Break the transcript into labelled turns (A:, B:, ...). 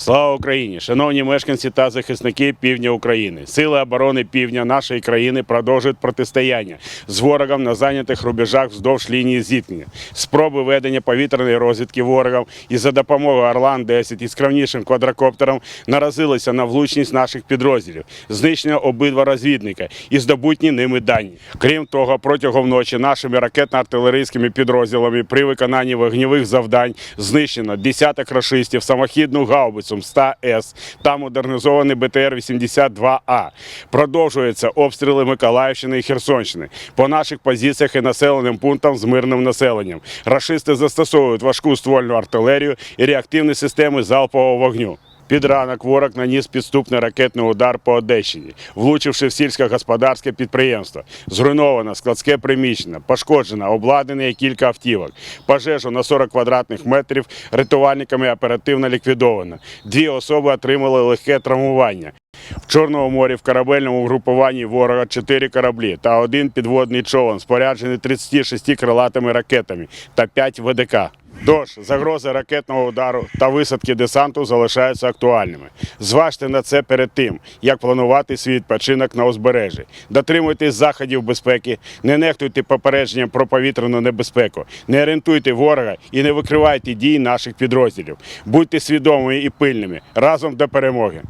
A: Слава Україні! Шановні мешканці та захисники півдня України. Сили оборони півдня нашої країни продовжують протистояння з ворогом на зайнятих рубежах вздовж лінії зіткнення. Спроби ведення повітряної розвідки ворогом і за допомогою Орлан-10 із скромнішим квадрокоптером наразилися на влучність наших підрозділів, знищення обидва розвідника і здобутні ними дані. Крім того, протягом ночі нашими ракетно-артилерійськими підрозділами при виконанні вогневих завдань знищено десяток рашистів, самохідну гаубицю МСТА-С та модернізований БТР-82А. Продовжуються обстріли Миколаївщини і Херсонщини по наших позиціях і населеним пунктам з мирним населенням. Рашисти застосовують важку ствольну артилерію і реактивні системи залпового вогню. Під ранок ворог наніс підступний ракетний удар по Одещині, влучивши в сільськогосподарське підприємство. Зруйновано складське приміщення, пошкоджено обладнання і кілька автівок. Пожежу на 40 квадратних метрів рятувальниками оперативно ліквідовано. Дві особи отримали легке травмування. В Чорному морі в корабельному групуванні ворога 4 кораблі та один підводний човен, споряджений 36 крилатими ракетами та 5 ВДК. Тож загрози ракетного удару та висадки десанту залишаються актуальними. Зважте на це перед тим, як планувати свій відпочинок на узбережжі. Дотримуйтесь заходів безпеки, не нехтуйте попередженням про повітряну небезпеку, не орієнтуйте ворога і не викривайте дій наших підрозділів. Будьте свідомими і пильними разом до перемоги.